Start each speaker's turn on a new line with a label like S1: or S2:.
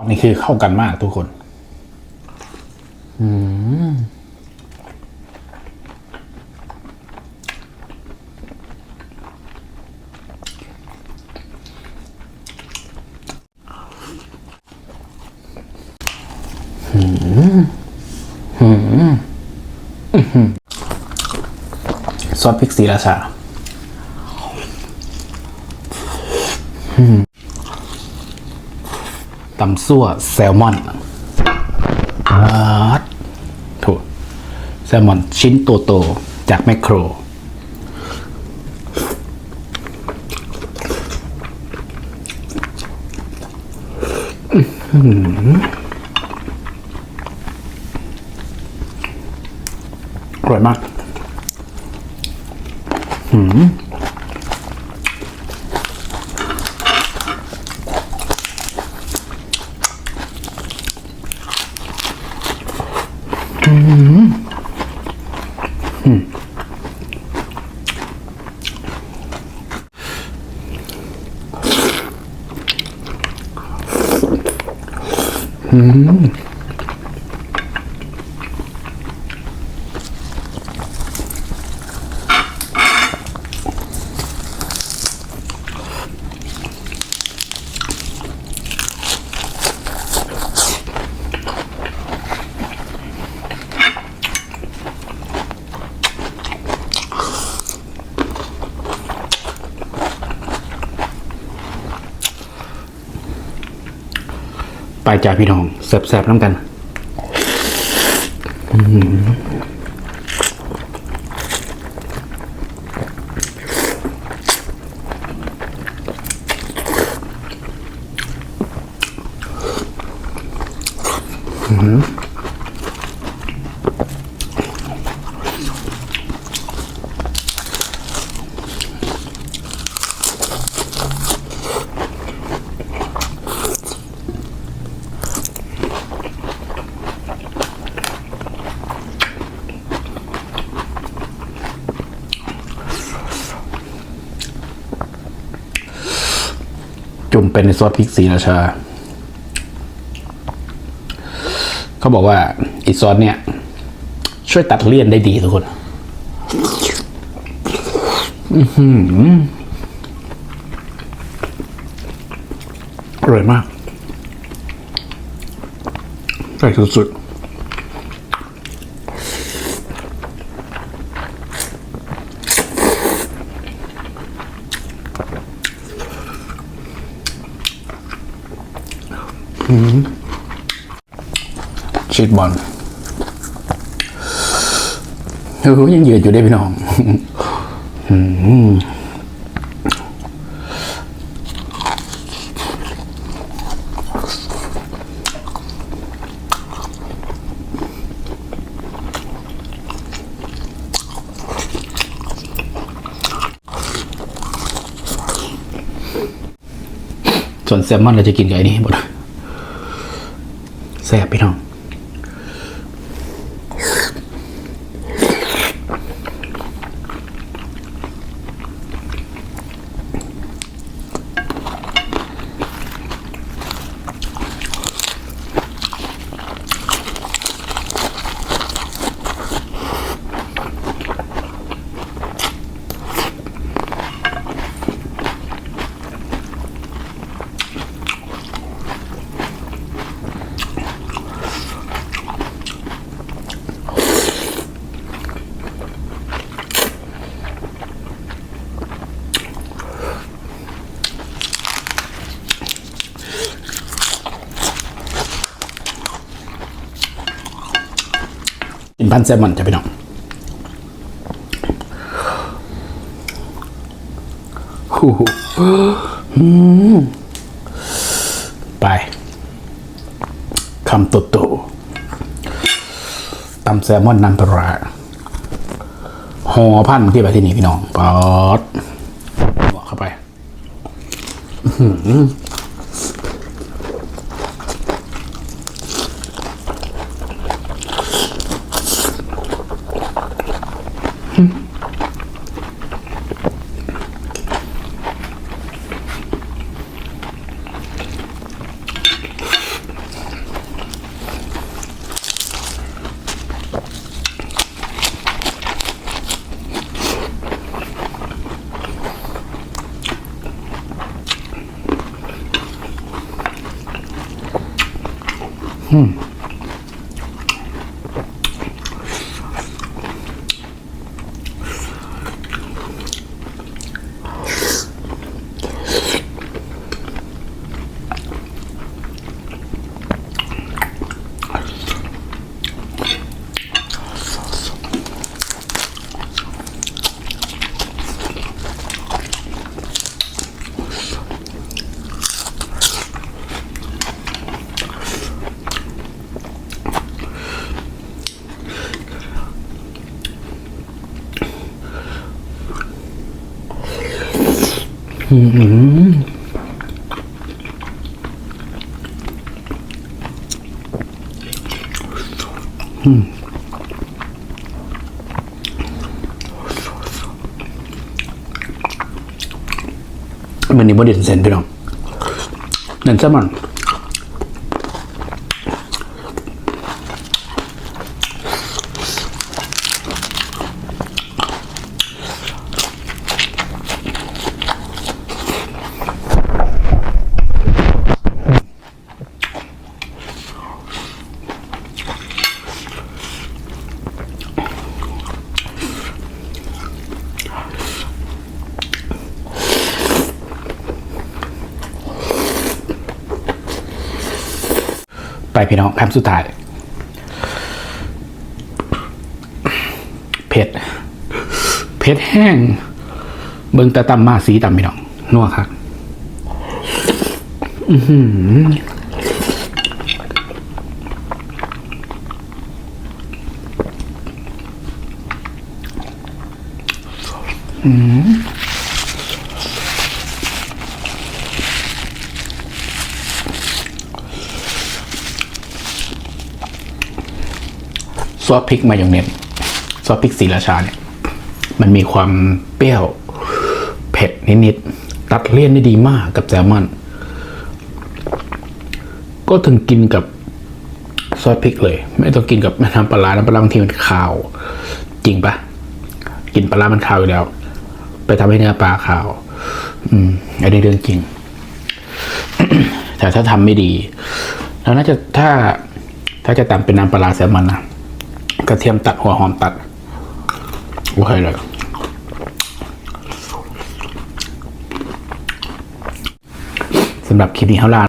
S1: อันนี้คือเข้ากันมากทุกคน อืมซอสพริกสีราชา อืม ตำซั่วแซลมอนถูกแซลมอนชิ้นโตๆจากแมคโคร อร่อยมาก 음. 음. 음. ไปจากพี่น้องแสบๆน้ำกัน จุ่มเป็นในซอสพริกสีราชา เขาบอกว่าอีซอสเนี่ย ช่วยตัดเลี่ยนได้ดีทุกคน อือหืออร่อยมากใส่สุดๆ ชีสบอลเออยังยืดอยู่ได้พี่น้องส่วนแซลมอนเราจะกินกับไอ้นี่หมด แซ่บพี่น้อง กินพันแซลมอนจะพี่น้องไปคำตโตๆตำแซลมอนน้ำปลาร้าห่อพันที่ไปที่นี่พี่น้อง ปอดบอกเข้าไป อ Hmm. มันนี่บ่เด่นเซนพี่น้องเด่นซะมัน ไปพี่น้องคำสุดท้ายเผ็ดเผ็ดแห้ง เบิ่งตะตำมาสีตำพี่น้องนัวครับอือหือ ซอสพริกมายองเนสซอสพริกสีราชาเนี่ย มันมีความเปรี้ยวเผ็ดนิดๆตัดเลี่ยนได้ดีมากกับแซลมอน ก็ถึงกินกับซอสพริกเลย ไม่ต้องกินกับน้ำปลาร้าน้ำปลาร้าบางทีมันคาว จริงปะกินปลาร้ามันคาวอยู่แล้ว ไปทำให้เนื้อปลาคาว อืมอันนี้เรื่องจริง แต่ถ้าทำไม่ดีเราน่าจะถ้า ถ้าจะตำเป็นน้ำปลาร้าแซลมอนนะ กระเทียมตัดหัวหอมตัดโอเคเลยสำหรับคลิปนี้เท่าลา